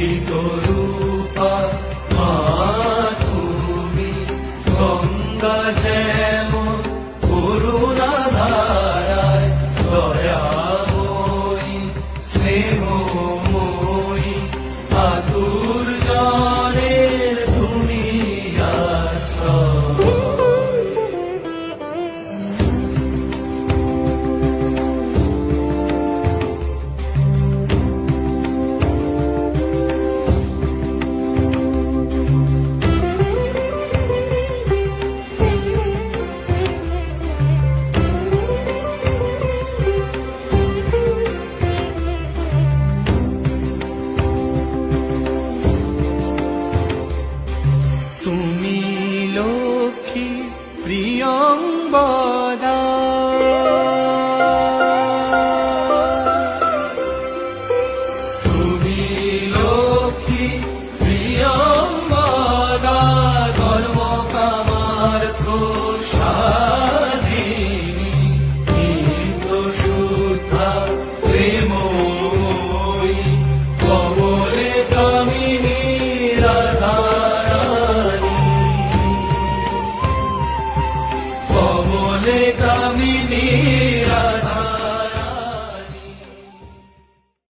অমৃত রূপা মা তুমি গঙ্গা যেমন করুণা ধারায় দয়াময়ী স্নেহময়ী প্রিয়ঙ্বদা তুমি লক্ষ্মী প্রিয়ঙ্বদা কামিনী রাধা